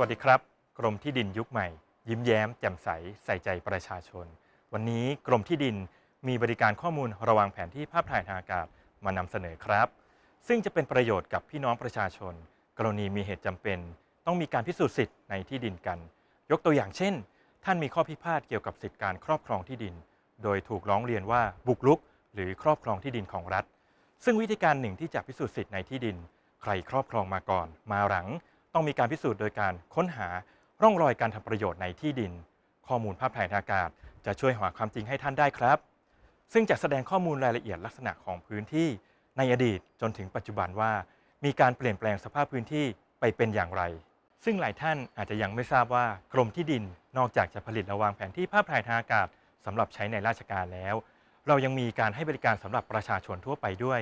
วัสดีครับ กรมที่ดินยุคใหม่ ยิ้มแย้มแจ่มใสใส่ใจประชาชน วันนี้กรมที่ดินมีบริการข้อมูลระวางแผนที่ภาพถ่ายทางอากาศมานำเสนอครับ ซึ่งจะเป็นประโยชน์กับพี่น้องประชาชน กรณีมีเหตุจำเป็น ต้องมีการพิสูจน์สิทธิ์ในที่ดินกัน ยกตัวอย่างเช่น ท่านมีข้อพิพาทเกี่ยวกับสิทธิการครอบครองที่ดิน โดยถูกร้องเรียนว่าบุกรุก หรือครอบครองที่ดินของรัฐ ซึ่งวิธีการหนึ่งที่จะพิสูจน์สิทธิ์ในที่ดิน ใครครอบครองมาก่อน มาหลัง ต้องมีการพิสูจน์โดยการค้นหาร่องรอยการทำประโยชน์ในที่ดิน ข้อมูลภาพถ่ายทางอากาศ จะช่วยหาความจริงให้ท่านได้ครับ ซึ่งจะแสดงข้อมูลรายละเอียดลักษณะของพื้นที่ในอดีตจนถึงปัจจุบันว่า มีการเปลี่ยนแปลงสภาพพื้นที่ไปเป็นอย่างไร ซึ่งหลายท่านอาจจะยังไม่ทราบว่ากรมที่ดินนอกจากจะผลิตและวางแผนที่ภาพถ่ายทางอากาศสำหรับใช้ในราชการแล้ว เรายังมีการให้บริการสำหรับประชาชนทั่วไปด้วย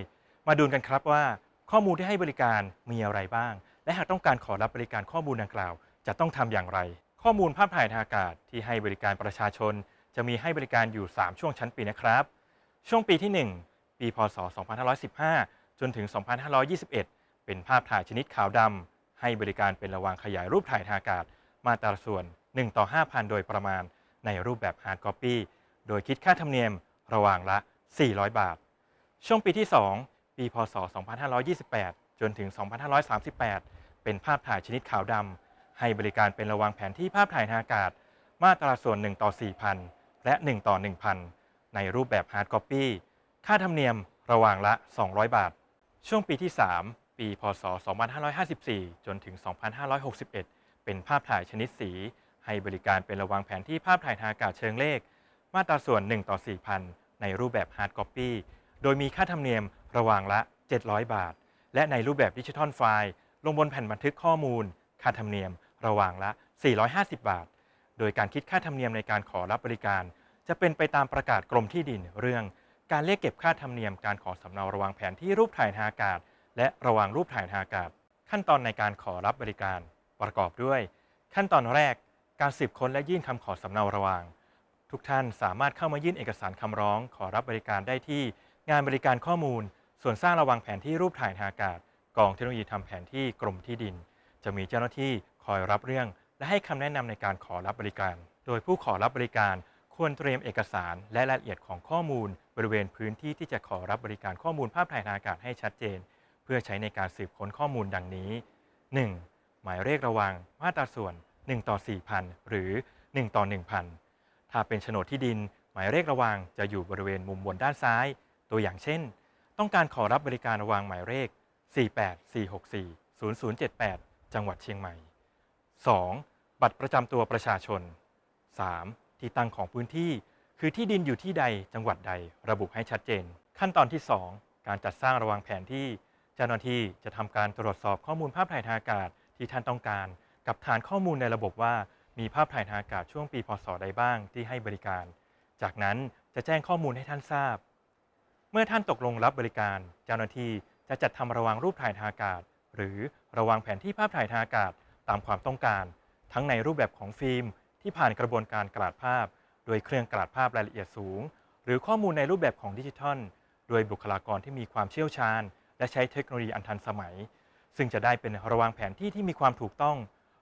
มาดูกันครับว่า ข้อมูลที่ให้บริการมีอะไรบ้าง และหากต้องการขอรับบริการข้อมูลดังกล่าว จะต้องทำอย่างไร ข้อมูลภาพถ่ายทางอากาศที่ให้บริการประชาชน จะมีให้บริการอยู่ 3 ช่วงชั้นปีนะครับ ช่วงปีที่ 1 ปีพศ 2515 จนถึง 2521 เป็นภาพถ่ายชนิดขาวดำให้บริการเป็นระวางขยายรูปถ่ายทางอากาศ มาตราส่วน 1 ต่อ 5,000 โดยประมาณ ในรูปแบบฮาร์ดคอปปี้โดยคิดค่าธรรมเนียมระหว่างละ 400 บาท ช่วงปีที่ 2 ปี พศ 2528 จนถึง 2538 เป็นภาพถ่ายชนิดขาวดำให้บริการเป็นระวางแผนที่ภาพถ่ายทางอากาศ มาตราส่วน 1 ต่อ 4,000 และ 1 ต่อ 1,000 ในรูปแบบฮาร์ดคอปปี้ค่าธรรมเนียมระหว่างละ 200 บาท ช่วงปีที่ 3 ปี พศ 2554 จนถึง 2561 เป็นภาพถ่ายชนิดสี ให้บริการเป็นระวางแผนที่ภาพถ่ายทางอากาศเชิงเลข มาตราส่วน 1 ต่อ 4,000 ในรูปแบบฮาร์ดคอปปี้โดยมีค่าธรรมเนียมระหว่างละ 700 บาท และในรูปแบบดิจิทัลไฟล์ลงบนแผ่นบันทึกข้อมูล ค่าธรรมเนียมระหว่างละ 450 บาท โดยการคิดค่าธรรมเนียมในการขอรับบริการ จะเป็นไปตามประกาศกรมที่ดินเรื่อง การเรียกเก็บค่าธรรมเนียมการขอสำเนาระวางแผนที่รูปถ่ายทางอากาศ และระวางรูปถ่ายทางอากาศ ขั้นตอนในการขอรับบริการ ประกอบด้วย ขั้นตอนแรก การสืบค้นและยื่นคำขอสำเนาระวาง ทุกท่านสามารถเข้ามายื่นเอกสารคำร้อง ขอรับบริการได้ที่งานบริการข้อมูล ส่วนสร้างระวางแผนที่รูปถ่ายทางอากาศ กองเทคโนโลยีทำแผนที่กรมที่ดิน จะมีเจ้าหน้าที่คอยรับเรื่อง และให้คำแนะนำในการขอรับบริการ โดยผู้ขอรับบริการควรเตรียมเอกสารและรายละเอียดของข้อมูล บริเวณพื้นที่ที่จะขอรับบริการข้อมูลภาพถ่ายทางอากาศให้ชัดเจน เพื่อใช้ในการสืบค้นข้อมูลดังนี้ 1. หมายเลขระวังมาตราส่วน 1 ต่อ 4,000 หรือ 1 ต่อ 1,000 ถ้าเป็นโฉนดที่ดิน หมายเลขระวังจะอยู่บริเวณมุมบนด้านซ้าย ตัวอย่างเช่น ต้องการขอรับบริการระวังหมายเลข 48464 0078 จังหวัดเชียงใหม่ 2. บัตรประจำตัวประชาชน 3. ที่ตั้งของพื้นที่ คือที่ดินอยู่ที่ใดจังหวัดใดระบุให้ชัดเจน ขั้นตอนที่ 2 การจัดสร้างระวางแผนที่ เจ้าหน้าที่จะทำการตรวจสอบข้อมูลภาพถ่ายทางอากาศที่ท่านต้องการ กับฐานข้อมูลในระบบว่ามีภาพถ่ายทางอากาศช่วงปีพศใดบ้างที่ให้บริการ จากนั้นจะแจ้งข้อมูลให้ท่านทราบ มื่อท่านตกลงรับบริการ เจ้าหน้าที่จะจัดทำระวังรูปถ่ายทางอากาศ หรือระวังแผนที่ภาพถ่ายทางอากาศตามความต้องการ ทั้งในรูปแบบของฟิล์ม ที่ผ่านกระบวนการกลาดภาพ โดยเครื่องกลาดภาพรายละเอียดสูง หรือข้อมูลในรูปแบบของดิจิทัล โดยบุคลากรที่มีความเชี่ยวชาญ และใช้เทคโนโลยีอันทันสมัย ซึ่งจะได้เป็นระวางแผนที่ที่มีความถูกต้อง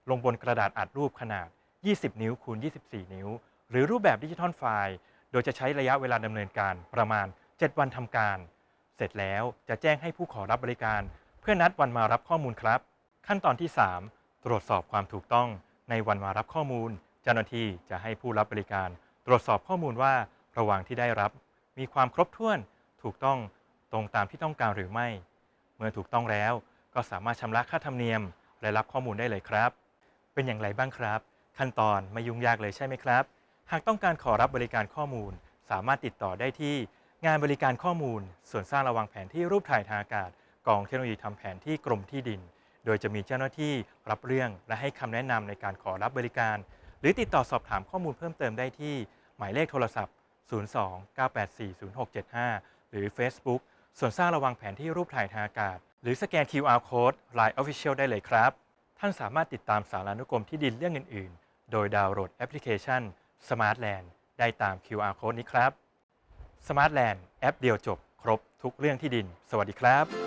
ลงบนกระดาษอัดรูปขนาด 20 นิ้วคูณ24 นิ้ว หรือรูปแบบดิจิทัลไฟล์ โดยจะใช้ระยะเวลาดำเนินการประมาณ 7 วันทำการ เสร็จแล้วจะแจ้งให้ผู้ขอรับบริการ เพื่อนัดวันมารับข้อมูลครับ ขั้นตอนที่ 3 ตรวจสอบความถูกต้อง ในวันมารับข้อมูล เจ้าหน้าที่จะให้ผู้รับบริการ ตรวจสอบข้อมูลว่าระหว่างที่ได้รับ มีความครบถ้วนถูกต้องตรงตามที่ต้องการหรือไม่ เมื่อถูกต้องแล้วก็สามารถชำระค่าธรรมเนียมและรับข้อมูลได้เลยครับ เป็นอย่างไรบ้างครับ ขั้นตอนไม่ยุ่งยากเลยใช่ไหมครับ หากต้องการขอรับบริการข้อมูล สามารถติดต่อได้ที่ งานบริการข้อมูล ส่วนสร้างระวังแผนที่รูปถ่ายทางอากาศ กองเทคโนโลยีทำแผนที่กรมที่ดิน โดยจะมีเจ้าหน้าที่รับเรื่องและให้คำแนะนำในการขอรับบริการ หรือติดต่อสอบถามข้อมูลเพิ่มเติมได้ที่ หมายเลขโทรศัพท์ 02-984-0675 หรือ Facebook ส่วนสร้างระวังแผนที่รูปถ่ายทางอากาศ หรือสแกน QR Code Line Official ได้เลยครับ ท่านสามารถติดตามสารานุกรมที่ดินเรื่องอื่น ๆ โดยดาวน์โหลดแอปพลิเคชัน Smartland ได้ตาม QR Code นี้ครับ สมาร์ทแลนด์แอปเดียวจบครบทุกเรื่องที่ดิน สวัสดีครับ